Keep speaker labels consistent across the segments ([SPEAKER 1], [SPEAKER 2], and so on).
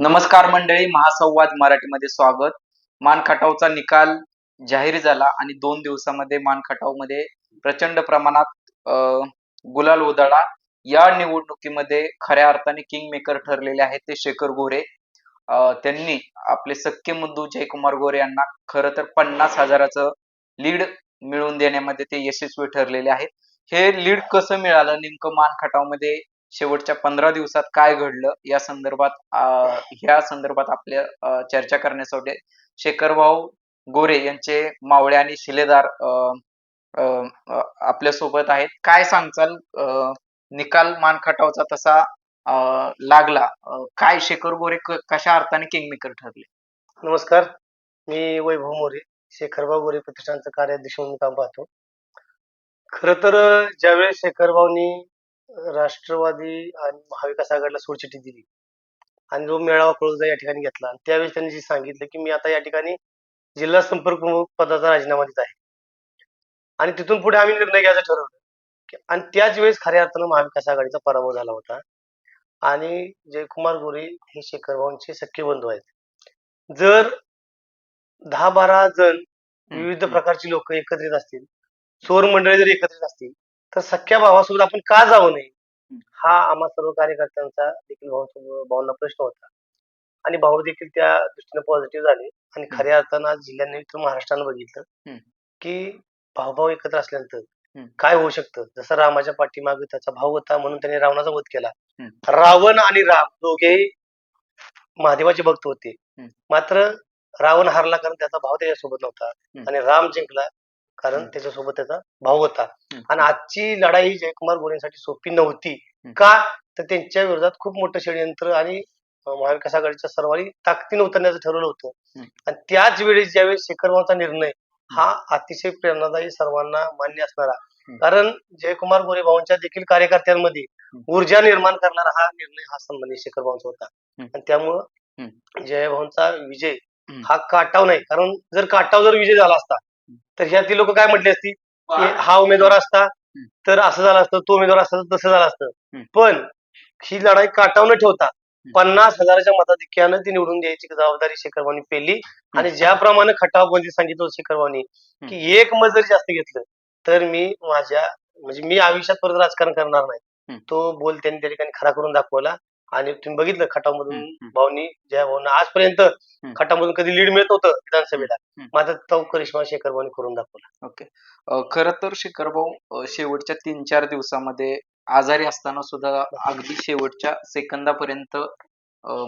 [SPEAKER 1] नमस्कार मंडळी महासंवाद मराठीमध्ये स्वागत. मान खटावचा निकाल जाहीर झाला आणि दोन दिवसामध्ये मान खटावमध्ये प्रचंड प्रमाणात गुलाल उधळा या निवडणुकीमध्ये खऱ्या अर्थाने किंग मेकर ठरलेले आहेत ते शेखर गोरे त्यांनी आपले सख्खे मुद्दू जयकुमार गोरे यांना खरं तर पन्नास हजाराचं लीड मिळवून देण्यामध्ये ते यशस्वी ठरलेले आहेत. हे लीड कसं मिळालं? नेमकं मान खटावमध्ये शेवटच्या पंधरा दिवसात काय घडलं या संदर्भात ह्या संदर्भात आपल्या अं, चर्चा करण्यासाठी शेखरभाऊ गोरे यांचे मावळे आणि शिलेदार अं, आपल्यासोबत आहेत. काय सांगचाल? अं, निकाल मान खटावचा तसा अं, लागला. काय शेखर गोरे कशा अर्थाने किंगमेकर ठरले?
[SPEAKER 2] नमस्कार. मी वैभव मोरे शेखरभाऊ गोरे प्रतिष्ठानचं कार्याध्यक्ष म्हणून काम पाहतो. खर तर ज्यावेळेस शेखरभाऊनी राष्ट्रवादी आणि महाविकास आघाडीला सोडचिठ्ठी दिली. आणि जो मेळावा कळूजा या ठिकाणी घेतला. आणि त्यावेळेस त्यांनी जे सांगितलं की मी आता या ठिकाणी जिल्हा संपर्क प्रमुख पदाचा राजीनामा देत आहे. आणि तिथून पुढे आम्ही निर्णय घ्यायचं ठरवलं. आणि त्याच वेळेस खऱ्या अर्थानं महाविकास आघाडीचा पराभव झाला होता. आणि जयकुमार गोरे हे शेखरभाऊंचे सख्खे बंधू आहेत. जर दहा बारा जण विविध प्रकारची लोक एकत्रित असतील चोर मंडळी जर एकत्रित असतील तर सख्या भावासोबत आपण का जाऊ नये हा आम्हा सर्व कार्यकर्त्यांचा देखील भाऊ भाऊंना प्रश्न होता आणि भाऊ देखील त्या दृष्टीने पॉझिटिव्ह झाले आणि खऱ्या अर्थानं आज जिल्ह्याने तर महाराष्ट्रानं बघितलं. की भाऊभाऊ एकत्र असल्यानंतर. काय होऊ शकतं जसं रामाच्या पाठीमागे त्याचा भाऊ होता म्हणून त्याने रावणाचा वध केला. रावण आणि राम दोघेही महादेवाचे भक्त होते. मात्र रावण हारला कारण त्याचा भाव त्याच्यासोबत नव्हता. आणि राम जिंकला कारण. त्याच्यासोबत त्याचा भाऊ होता. आणि आजची लढाई जयकुमार गोरेंसाठी सोपी नव्हती. का तर त्यांच्या विरोधात खूप मोठं षडयंत्र आणि महाविकास आघाडीच्या सर्वांनी ताकदीने उतरण्याचं ठरवलं होतं. आणि त्याच वेळेस ज्यावेळेस शेखरबाबचा निर्णय हा अतिशय प्रेरणादायी सर्वांना मान्य असणारा. कारण जयकुमार गोरे भाऊंच्या देखील कार्यकर्त्यांमध्ये ऊर्जा निर्माण करणारा हा निर्णय हा संबंधित शेखर भाऊंचा होता. आणि त्यामुळं
[SPEAKER 1] हम्म.
[SPEAKER 2] जय भाऊंचा विजय. हा काटाव नाही कारण जर काटाव जर विजय झाला असता तर ह्यातील लोक काय म्हटले असती? की हा उमेदवार असता तर असं झालं असतं तो उमेदवार असता तर तसं झालं असतं. पण ही लढाई काटाव न ठेवता पन्नास हजाराच्या मताधिक्यानं ती निवडून द्यायची जबाबदारी शेखरबानी पेली आणि ज्याप्रमाणे खटावबंदी सांगितलं होतं शेखरबानी की एक मत जरी जास्त घेतलं तर मी माझ्या म्हणजे मी आयुष्यात परत राजकारण करणार नाही. तो बोल त्यांनी त्या ठिकाणी खरा करून दाखवला. आणि तुम्ही बघितलं
[SPEAKER 1] हम्म.
[SPEAKER 2] भाऊनी जय भाऊना. आजपर्यंत खटामधून कधी लीड मिळत होतं विधानसभेला. मात्र तो करिश्मा शेखर भाऊनी करून दाखवला.
[SPEAKER 1] ओके. खरं तर शेखरभाऊ अ, शेवटच्या तीन चार दिवसामध्ये आजारी असताना सुद्धा अगदी शेवटच्या सेकंदापर्यंत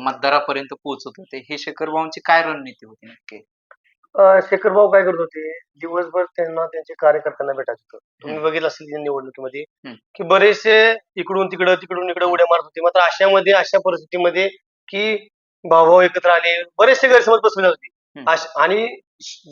[SPEAKER 1] मतदारापर्यंत पोहोचत होते. हे शेखरभाऊंची काय रणनीती होती नक्की?
[SPEAKER 2] अं, शेखर भाऊ काय करत होते? दिवसभर त्यांना त्यांच्या कार्यकर्त्यांना भेटायचं होतं. तुम्ही बघितलं असेल या निवडणुकीमध्ये
[SPEAKER 1] हम्म.
[SPEAKER 2] की बरेचसे इकडून तिकडं तिकडून इकडे उड्या मारत होते. मात्र अशामध्ये अशा परिस्थितीमध्ये की भाऊ एकत्र आले बरेचसे गैरसमज बसवले होते.
[SPEAKER 1] हम्म.
[SPEAKER 2] अश- आणि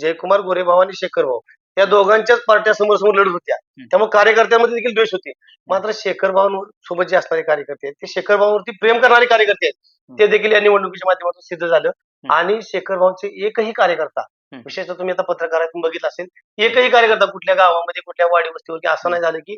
[SPEAKER 2] जयकुमार गोरे भाऊ आणि शेखर भाऊ या दोघांच्याच पार्ट्या समोर समोर लढत होत्या. त्यामुळे कार्यकर्त्यांमध्ये देखील द्वेष होते. मात्र शेखर भाऊ सोबत जे असणारे कार्यकर्ते आहेत ते शेखर भाऊवरती प्रेम करणारे कार्यकर्ते आहेत. ते देखील या निवडणुकीच्या माध्यमातून सिद्ध झालं. आणि शेखर भाऊचे एकही कार्यकर्ता. विशेषतः तुम्ही आता पत्रकारातून बघितलं असेल एकही कार्यकर्ता कुठल्या गावामध्ये कुठल्या वाडी वस्तीवर की असं नाही झालं की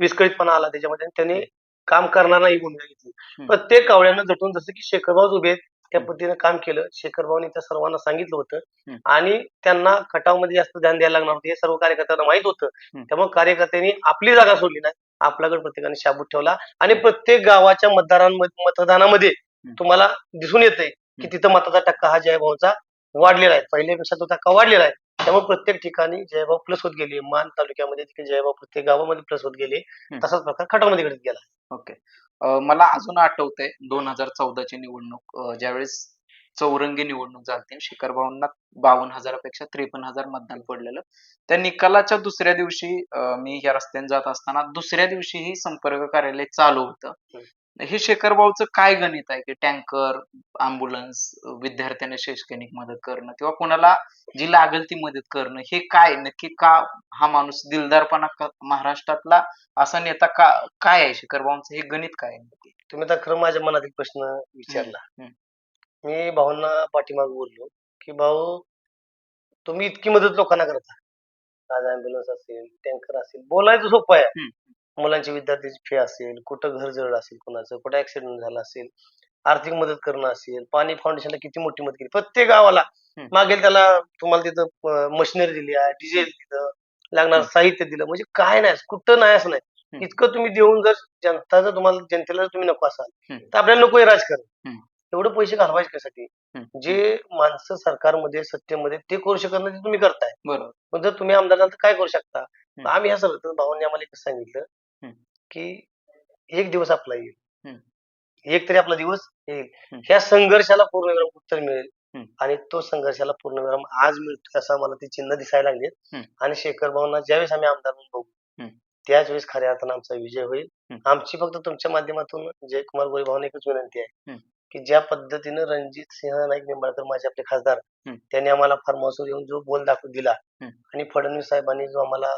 [SPEAKER 2] विस्कळीतपणा आला त्याच्यामध्ये त्यांनी काम करणार नाही भूमिका घेतली. प्रत्येक कावळ्यानं झटून जसं की शेखरभाऊ उभे त्या पद्धतीने काम केलं. शेखरभाऊनी त्या सर्वांना सांगितलं होतं. आणि त्यांना खटावमध्ये जास्त ध्यान द्यायला लागणार होतं. हे सर्व कार्यकर्त्यांना माहीत होतं. त्यामुळे कार्यकर्त्यांनी आपली जागा सोडली नाही. आपल्याकडे प्रत्येकाने शाबूत ठेवला. आणि प्रत्येक गावाच्या मतदारांमध्ये मतदानामध्ये तुम्हाला दिसून येतंय की तिथं मताचा टक्का हा जयभाऊचा वाढलेला आहे. पहिल्यापेक्षा तो टक्का वाढलेला आहे? त्यामुळे प्रत्येक ठिकाणी जयभाऊ प्लस होत गेले. मान तालुक्यामध्ये देखील जयभाऊ प्रत्येक गावामध्ये प्लस होत गेले. तसाच प्रकार खटावमध्ये घडत गेला.
[SPEAKER 1] ओके मला अजून आठवतंय दोन हजार चौदाची निवडणूक ज्यावेळेस चौरंगी निवडणूक झाली शेखरभाऊंना बावन्न हजारापेक्षा त्रेपन्न हजार मतदान पडलेलं. त्या निकालाच्या दुसऱ्या दिवशी मी या रस्त्याने जात असताना दुसऱ्या दिवशीही संपर्क कार्यालय चालू होतं. हे शेखरभाऊचं काय गणित आहे की टँकर अँब्युलन्स विद्यार्थ्यांना शैक्षणिक मदत करणं किंवा कोणाला जी लागेल ती मदत करणं हे काय नक्की का हा माणूस दिलदारपणा महाराष्ट्रातला असा नेता का काय आहे शेखरभाऊंचं हे गणित काय आहे?
[SPEAKER 2] तुम्ही आता खरं माझ्या मनातील प्रश्न विचारला. मी भाऊंना पाठीमाग बोललो की भाऊ तुम्ही इतकी मदत लोकांना करता आज अँब्युलन्स असेल टँकर असेल बोलायचं सोपं आहे. मुलांची विद्यार्थ्याची फी असेल कुठं घर जळलं असेल कुणाचं कुठं ऍक्सिडेंट झाला असेल आर्थिक मदत करणं असेल पाणी फाउंडेशनला किती मोठी मदत केली प्रत्येक गावाला. मागेल त्याला तुम्हाला तिथं मशिनरी दिली आहे डिझेल दिलं लागणार. साहित्य दिलं म्हणजे काय नाही कुठं नाही असं नाही. इतकं तुम्ही देऊन जर जनता जर तुम्हाला जनतेला जर तुम्ही नको असाल. तर आपल्याला नको राजकारण. एवढे पैसे घालवायचे कशासाठी. जे माणसं सरकारमध्ये सत्तेमध्ये ते करू शकत नाही ते तुम्ही करताय
[SPEAKER 1] बरोबर
[SPEAKER 2] पण जर तुम्ही आमदार झाला तर काय करू शकता. आम्ही ह्या सगळं भावांनी आम्हाला एकच सांगितलं. की एक दिवस आपला येईल. एक तरी आपला दिवस येईल. ह्या संघर्षाला पूर्णविराम उत्तर मिळेल. आणि तो संघर्षाला पूर्णविराम आज मिळतो असं मला ते चिन्ह दिसायला लागले. आणि शेखर भाऊंना ज्यावेळेस आम्ही आमदार म्हणून बघू. त्याच वेळेस खऱ्या अर्थानं आमचा विजय होईल. आमची फक्त तुमच्या माध्यमातून जयकुमार गोरे भाऊंना एकच विनंती आहे. की ज्या पद्धतीनं रणजित सिंह नाईक निंबाळकर माझे आपले खासदार. त्यांनी आम्हाला फार्म हाऊसवर येऊन जो बोल दाखवून दिला. आणि फडणवीस साहेबांनी जो आम्हाला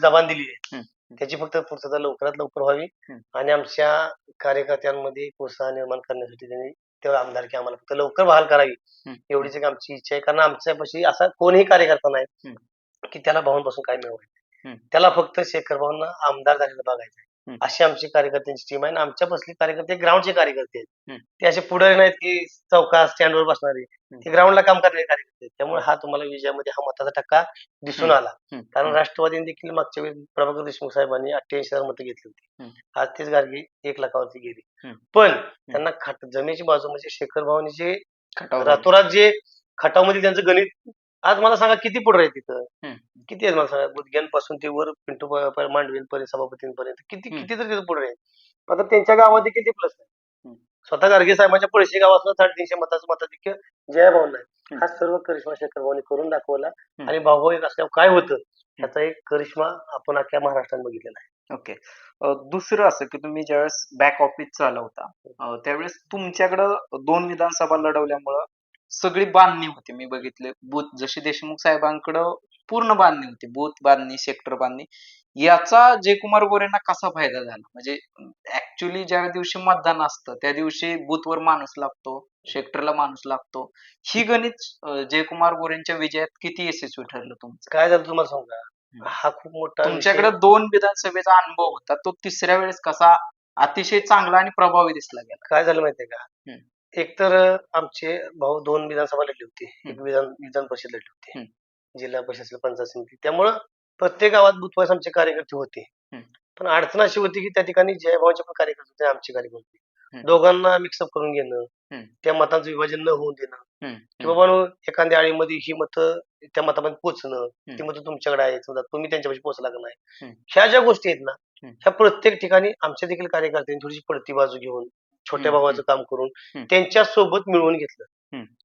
[SPEAKER 2] जबान दिली आहे. त्याची फक्त पूर्तता लवकरात लवकर व्हावी. आणि आमच्या कार्यकर्त्यांमध्ये एक उत्साह निर्माण करण्यासाठी त्यांनी तेव्हा आमदारकी आम्हाला फक्त लवकर बहाल करावी. एवढीच एक आमची इच्छा आहे कारण आमच्यापाशी असा कोणीही कार्यकर्ता नाही. की त्याला भाऊंपासून काय मिळवायचं. त्याला फक्त शेखर भाऊंना आमदार झालेलं बघायचं
[SPEAKER 1] हम्म.
[SPEAKER 2] अशी आमची कार्यकर्त्यांची टीम आहे आणि आमच्या बसली कार्यकर्ते ग्राउंडचे कार्यकर्ते आहेत
[SPEAKER 1] हम्म.
[SPEAKER 2] ते असे पुढे नाहीत की चौका स्टँडवर बसणारे ते ग्राउंडला काम करणारे कार्यकर्ते आहेत. त्यामुळे हा तुम्हाला विजयामध्ये हा मताचा टक्का दिसून
[SPEAKER 1] हम्म.
[SPEAKER 2] आला
[SPEAKER 1] हम्म.
[SPEAKER 2] कारण राष्ट्रवादीने देखील मागच्या वेळी प्रभाकर देशमुख साहेबांनी अठ्ठ्याऐंशी हजार मतं घेतली. होती आज तेच गाडगी एक लाखावरती गेली
[SPEAKER 1] हम्म.
[SPEAKER 2] पण त्यांना खाट जमिनीची बाजू म्हणजे शेखर भाऊनी जे
[SPEAKER 1] खटाव
[SPEAKER 2] रातोरात जे खटावमध्ये त्यांचं गणित आज मला सांगा किती पुढे आहे तिथं?
[SPEAKER 1] हम्म.
[SPEAKER 2] किती आहेत मला सांगा? बुदग्यांपासून ते वर पिंटू मांडवींपर्यंत सभापतींपर्यंत. किती
[SPEAKER 1] हम्म.
[SPEAKER 2] किती तर तिथं पुढे आहे आता त्यांच्या गावात किती प्लस आहे
[SPEAKER 1] हम्म.
[SPEAKER 2] स्वतः गाडगे साहेबांच्या पळशी गावातून साडेतीनशे मताचं मताधिक्य जय भाऊन आहे.
[SPEAKER 1] हम्म.
[SPEAKER 2] हा सर्व करिश्मा शेखर भाऊनी करून दाखवला. आणि भाऊ एक असल्यावर काय होतं? याचा एक करिश्मा आपण अख्ख्या महाराष्ट्रात बघितलेला आहे.
[SPEAKER 1] ओके. अ, दुसरं असं की तुम्ही ज्यावेळेस बॅक ऑफिस चालवता अ, त्यावेळेस तुमच्याकडं दोन विधानसभा लढवल्यामुळं सगळी बांधणी होती. मी बघितले बूथ जशी देशमुख साहेबांकडं पूर्ण बांधणी होती. बूथ बांधणी सेक्टर बांधणी. याचा जयकुमार गोरेंना कसा फायदा झाला? म्हणजे ऍक्च्युली ज्या दिवशी मतदान असतं त्या दिवशी बूथवर माणूस लागतो सेक्टरला माणूस लागतो. ही गणित जयकुमार गोरेंच्या विजयात किती यशस्वी ठरलं तुमचं?
[SPEAKER 2] काय झालं तुम्हाला सांगू. हा खूप मोठा
[SPEAKER 1] तुमच्याकडे दोन विधानसभेचा अनुभव होता. तो तिसऱ्या वेळेस कसा अतिशय चांगला आणि प्रभावी दिसला गेला.
[SPEAKER 2] काय झालं माहितीये का?
[SPEAKER 1] हम्म.
[SPEAKER 2] एक तर आमचे भाऊ दोन विधानसभा लढली होती एक. विधान विधान परिषद लढली होती. जिल्हा परिषद पंचायत समिती त्यामुळं प्रत्येक गावात बुथवाईस आमचे कार्यकर्ते होते. पण अडचण अशी होती की त्या ठिकाणी जयभाऊचे पण कार्यकर्ते होते आमचे कार्यकर्ते होते. दोघांना मिक्सअप करून घेणं. त्या मतांचं विभाजन न होऊन देणं
[SPEAKER 1] हम्म,
[SPEAKER 2] की एखाद्या आळीमध्ये ही मतं त्या मतामध्ये पोहोचणं
[SPEAKER 1] हम्म.
[SPEAKER 2] ती मतं तुमच्याकडे आहेत समजा तुम्ही त्यांच्यापाशी पोहोचला का नाही. ह्या ज्या गोष्टी आहेत ना. ह्या प्रत्येक ठिकाणी आमच्या देखील कार्यकर्त्यांनी थोडीशी पडती बाजू घेऊन छोट्या भावाचं काम करून. त्यांच्यासोबत मिळवून घेतलं.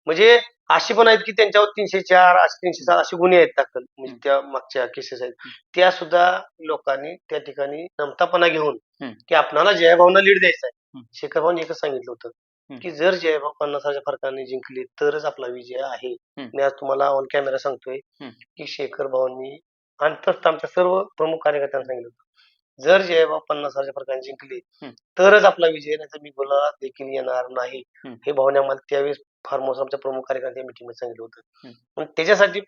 [SPEAKER 2] म्हणजे अशी पण आहेत की त्यांच्यावर तीनशे चार तीनशे सात असे गुन्हे आहेत दाखल म्हणजे. त्या मागच्या केसेस आहेत त्या सुद्धा लोकांनी त्या ठिकाणी नमतापणा घेऊन. की आपणाला जयभावना लीड द्यायचा आहे. शेखर भाऊनी एकच सांगितलं होतं. की जर जयभाव पन्नासाच्या फरकाने जिंकले तरच आपला विजय आहे. मी आज तुम्हाला ऑन कॅमेरा सांगतोय. की शेखर भाऊंनी आमच्या सर्व प्रमुख कार्यकर्त्यांना सांगितलं होतं जर जयभाव पन्नास हजारच्या फरकाने जिंकले. तरच आपला विजय नाही तर मी गुलाबात देखील येणार नाही. हे भावने आम्हाला त्यावेळेस फार्म हाऊस आमच्या प्रमुख कार्यकर्त्या मीटिंगमध्ये सांगितलं होतं. पण त्याच्यासाठी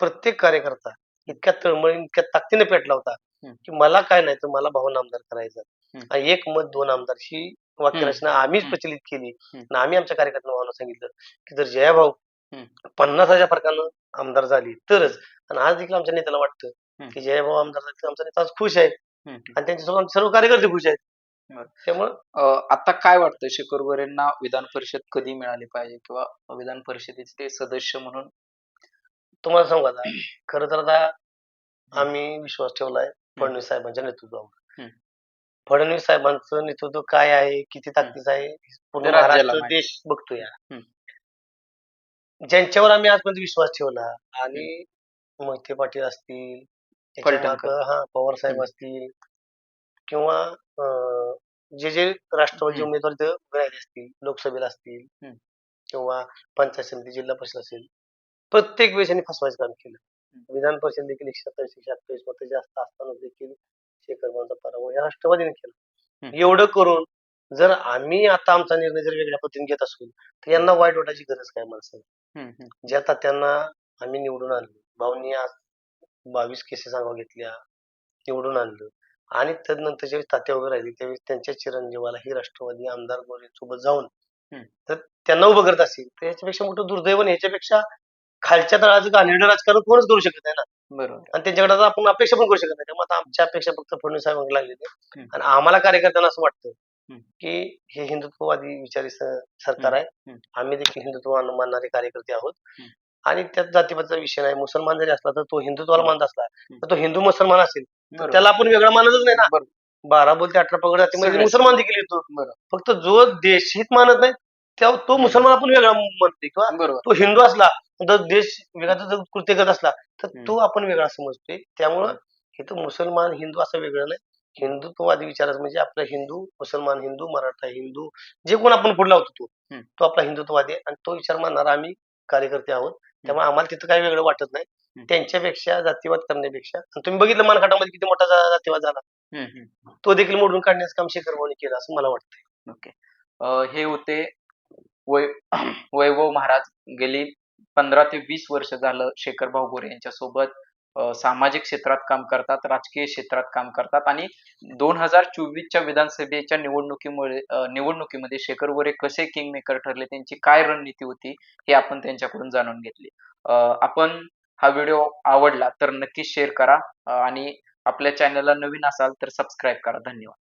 [SPEAKER 2] प्रत्येक कार्यकर्ता इतक्या तळमळीने इतक्या ताकदीने पेटला होता. की मला काय नाही तर मला भाऊन आमदार करायचं एक मत दोन आमदार ही वाक्यरचना आम्हीच. प्रचलित केली. आणि आम्ही आमच्या कार्यकर्त्यांना भावना सांगितलं की जर जयाभाऊ
[SPEAKER 1] हम्म.
[SPEAKER 2] पन्नासाच्या फरकानं आमदार झाली तरच आणि आज देखील आमच्या नेत्याला वाटतं. की जयभाऊ आमदार झाले तर आमचा नेता आज खुश आहे. आणि त्यांच्यासोबत आमचे सर्व कार्यकर्ते खुश आहेत. त्यामुळं
[SPEAKER 1] आता काय वाटतं शेखर गोरेंना विधान परिषद कधी मिळाली पाहिजे? किंवा विधान परिषदेचे ते सदस्य म्हणून
[SPEAKER 2] तुम्हाला सांगू आता? खरं तर आता आम्ही विश्वास ठेवलाय फडणवीस साहेबांच्या नेतृत्वावर. फडणवीस साहेबांचं नेतृत्व काय आहे? किती ताकदीचं आहे? पूर्ण महाराष्ट्र. देश बघतोय.
[SPEAKER 1] हम्म.
[SPEAKER 2] ज्यांच्यावर आम्ही आजपर्यंत विश्वास ठेवला आणि मोहिते पाटील असतील
[SPEAKER 1] फलटणकर.
[SPEAKER 2] हा पवार साहेब
[SPEAKER 1] हम्म.
[SPEAKER 2] असतील किंवा अं, जे जे राष्ट्रवादी
[SPEAKER 1] हम्म.
[SPEAKER 2] उमेदवार उभे राहिले असतील लोकसभेला असतील
[SPEAKER 1] हम्म.
[SPEAKER 2] किंवा पंचायत समिती जिल्हा परिषद असेल प्रत्येक वेळेस यांनी फसवायचं काम केलं विधान परिषद देखील एकशे सत्तावीस एकशे अठ्ठावीस मतं जास्त असताना देखील शेखर भाऊंचा पराभव या राष्ट्रवादीने केला
[SPEAKER 1] हम्म.
[SPEAKER 2] एवढं करून जर आम्ही आता आमचा निर्णय जर वेगळ्या पद्धतीने घेत असू तर यांना वाईट वाटायची गरज काय माणसाला
[SPEAKER 1] हम्म, हम्म,
[SPEAKER 2] ज्या तात्यांना आम्ही निवडून आणलं भाऊनी आज बावीस केसेस अंगावर घेतल्या निवडून आणलं आणि तदनंतर ज्यावेळेस तात्या उभे राहिले त्यावेळेस त्यांच्या चिरंजीवाला ही राष्ट्रवादी आमदार गोरे सोबत जाऊन. तर त्यांना उभं करत असतील तर याच्यापेक्षा मोठं दुर्दैव याच्यापेक्षा खालच्या तळाचं घाणेरडं राजकारण कोणच करू शकत नाही ना
[SPEAKER 1] बरोबर
[SPEAKER 2] आणि त्यांच्याकडे आता आपण अपेक्षा पण करू शकत नाही त्यामुळे आमच्या अपेक्षा फक्त फडणवीस साहेबांना लागलेली. आणि आम्हाला कार्यकर्त्यांना असं वाटतं. की हे हिंदुत्ववादी विचारी सरकार आहे. आम्ही देखील हिंदुत्व मानणारे कार्यकर्ते आहोत. आणि त्यात जातीपातीचा विषय नाही मुसलमान जरी असला तर तो हिंदुत्वाला मानत असला. तर तो हिंदू मुसलमान असेल तर. त्याला आपण वेगळा मानतच नाही ना. बारा बोलते अठरा पगड जातीमध्ये
[SPEAKER 1] सगळे.
[SPEAKER 2] मुसलमान देखील येतो. फक्त जो देशहित मानत नाही त्या- तो मुसलमान आपण वेगळा म्हणते किंवा तो हिंदू असला तर देश वेगळा जर कृत्य करत असला तर. तो आपण वेगळा समजतोय त्यामुळं इथं मुसलमान हिंदू असं वेगळं नाही हिंदुत्ववादी विचाराचं म्हणजे आपला हिंदू मुसलमान हिंदू मराठा हिंदू जे कोण आपण पुढे लावतो तो. तो आपला हिंदुत्ववादी आणि तो विचार मानणारा आम्ही कार्यकर्ते आहोत त्यामुळे आम्हाला तिथं काही वेगळं वाटत नाही. त्यांच्यापेक्षा जातीवाद करण्यापेक्षा. तुम्ही बघितलं मानकाटामध्ये किती मोठा जातीवाद झाला. तो देखील मोडून काढण्याचं काम शेखर भाऊनी केलं असं मला वाटतं
[SPEAKER 1] ओके. हे होते वै वैभव महाराज. गेली पंधरा ते वीस वर्ष झालं शेखर भाऊ गोरे यांच्या सोबत सामाजिक क्षेत्रात काम करतात राजकीय क्षेत्रात काम करतात आणि दोन हजार चोवीसच्या विधानसभेच्या निवडणुकीमुळे निवडणुकीमध्ये शेखर गोरे कसे किंग मेकर ठरले त्यांची काय रणनीती होती हे आपण त्यांच्याकडून जाणून घेतली. आपण हा व्हिडिओ आवडला तर नक्की शेअर करा आणि आपल्या चॅनलला नवीन असाल तर सबस्क्राईब करा. धन्यवाद.